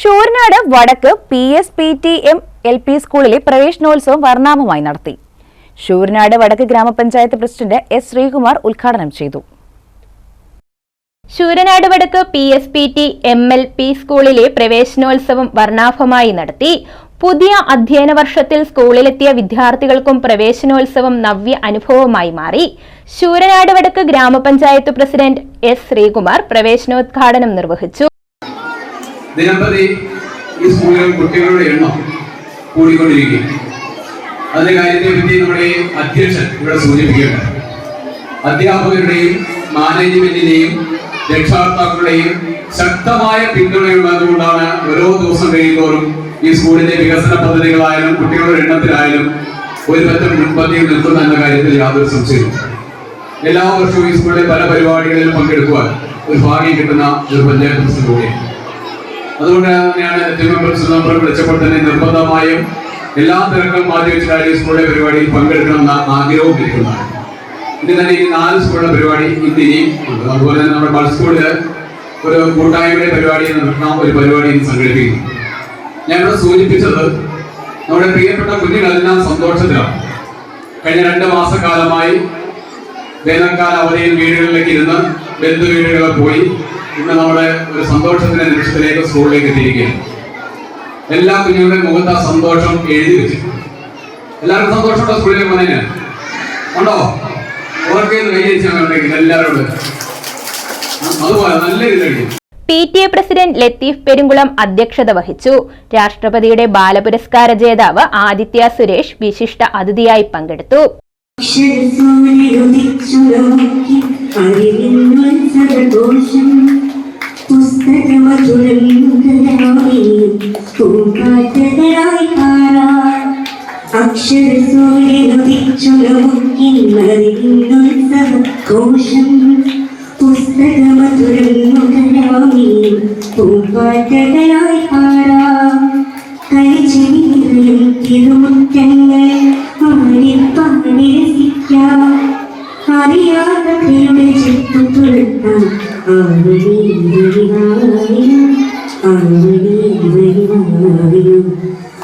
ഷൂർനാട് വടക്ക് P S P T M L P സ്കൂളിലെ പ്രവേശനോത്സവം വർണാമമായി നടത്തി. ഷൂർനാട് വടക്ക് ഗ്രാമപഞ്ചായത്ത് പ്രസിഡന്റ് എസ് ശ്രീകുമാർ ഉദ്ഘാടനം ചെയ്തു. ശൂരനാട് വടക്ക് P S P T M L P സ്കൂളിലെ പ്രവേശനോത്സവം വർണാഭമായി നടത്തി. പുതിയ അധ്യയന വർഷത്തിൽ സ്കൂളിലെത്തിയ വിദ്യാർത്ഥികൾക്കും പ്രവേശനോത്സവം നവ്യ അനുഭവമായി മാറി. ശൂരനാട് വടക്ക് ഗ്രാമപഞ്ചായത്ത് പ്രസിഡന്റ് എസ് ശ്രീകുമാർ പ്രവേശനോദ്ഘാടനം നിർവഹിച്ചു. ദിനംപ്രതി ഈ സ്കൂളിൽ കുട്ടികളുടെ എണ്ണം കൂടിക്കൊണ്ടിരിക്കും. അതിന്റെ കാര്യത്തെ പറ്റി നമ്മുടെ അധ്യക്ഷൻ ഇവിടെ സൂചിപ്പിക്കുകയുണ്ട് അധ്യാപകരുടെയും മാനേജ്മെന്റിന്റെയും രക്ഷാകർത്താക്കളുടെയും ശക്തമായ പിന്തുണയുള്ളതുകൊണ്ടാണ് ഓരോ ദിവസം കഴിയുമ്പോഴും ഈ സ്കൂളിന്റെ വികസന പദ്ധതികളായാലും കുട്ടികളുടെ എണ്ണത്തിലായാലും ഒരു പറ്റം മുൻപന്തിയിൽ നിൽക്കുന്ന എന്ന കാര്യത്തിൽ യാതൊരു സംശയവും എല്ലാ വർഷവും ഈ സ്കൂളിലെ പല പരിപാടികളിലും പങ്കെടുക്കുവാൻ ഒരു ഭാഗ്യം കിട്ടുന്ന ഒരു പഞ്ചായത്ത് പ്രസിഡന്റ് കൂടിയാണ്. അതുകൊണ്ട് തന്നെയാണ് വിളിച്ചപ്പോൾ തന്നെ നിർബന്ധമായും എല്ലാ തിരക്കും മാറ്റി ഈ സ്കൂളിലെ പരിപാടിയിൽ പങ്കെടുക്കണമെന്ന ആഗ്രഹവും ഇരിക്കുന്നതാണ് ഇന്ന് തന്നെ ഈ നാല് സ്കൂളിലെ പരിപാടി ഇന്ന് ഇനിയും അതുപോലെ തന്നെ നമ്മുടെ ബൾ സ്കൂളിൽ ഒരു കൂട്ടായ്മയുടെ പരിപാടി നടത്തുന്ന ഒരു പരിപാടി സംഘടിപ്പിക്കുന്നു. ഞാനിവിടെ സൂചിപ്പിച്ചത് നമ്മുടെ പ്രിയപ്പെട്ട കുഞ്ഞുങ്ങളെല്ലാം സന്തോഷത്തിലാണ്. കഴിഞ്ഞ രണ്ട് മാസക്കാലമായി വേനൽക്കാല അവധിയിൽ വീടുകളിലേക്ക് ഇരുന്ന് ബന്ധു വീടുകളിൽ പോയി ഇന്ന് നമ്മുടെ ഒരു സന്തോഷത്തിന്റെ നിമിഷത്തിലേക്ക് സ്കൂളിലേക്ക് എത്തിയിരിക്കുകയാണ് എല്ലാ കുഞ്ഞുങ്ങളുടെ മുഖത്ത് ആ സന്തോഷം എഴുതി വെച്ചു എല്ലാവർക്കും സന്തോഷമുണ്ടോ സ്കൂളിലേക്ക് വന്നതിന് ഉണ്ടോ? ഓർക്കേന്ന് കൈയടിച്ചുണ്ടെങ്കിൽ എല്ലാവരോടും അതുപോലെ നല്ല രീതിയിൽ P T A president Latheef Perumkulam അധ്യക്ഷത വഹിച്ചു. രാഷ്ട്രപതിയുടെ ബാലപുരസ്കാര ജേതാവ് ആദിത്യ സുരേഷ് വിശിഷ്ട അതിഥിയായി പങ്കെടുത്തു. പുസ്തകമധുരമുഖരാമിയും പൂങ്കാറ്റകളായി കാണാം അക്ഷരസൂര്യനുദിച്ചുലമുക്കി അറിവിന്നുത്സവഘോഷം പുസ്തകമധുരമുഖരാമിയും പൂങ്കാറ്റകളായി കാണാം രസിക്കാം അറിയാത്തവരുടെ ചെത്തു തുറക്കാം ആവണി വരിവായും ആവണി വരിവായും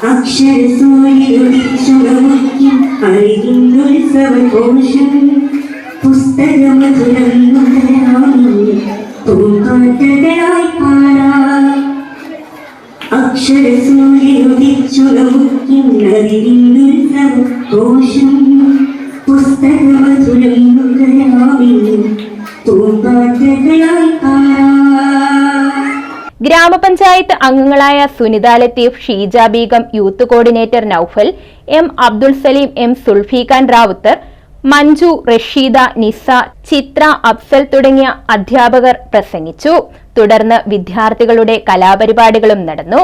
അക്ഷരസൂര്യനുദിച്ചുണമുക്കും അറിവിന്നുത്സവഘോഷം പുസ്തകമധുരം നുകരാമി പൂങ്കാറ്റകളായി പാടാം അക്ഷരസൂര്യനുദിച്ചുണമുക്കുന്നതിനുത്സവഘോഷം പുസ്തകമധുരം ഗ്രാമപഞ്ചായത്ത് അംഗങ്ങളായ Sunitha Latheef Sheeja Beegum youth coordinator Noufal M Abdul Saleem M Sulfikhan Rawther Manju Rasheeda Nisa Chithra Afsal തുടങ്ങിയ അധ്യാപകർ പ്രസംഗിച്ചു. തുടർന്ന് വിദ്യാർത്ഥികളുടെ കലാപരിപാടികളും നടന്നു.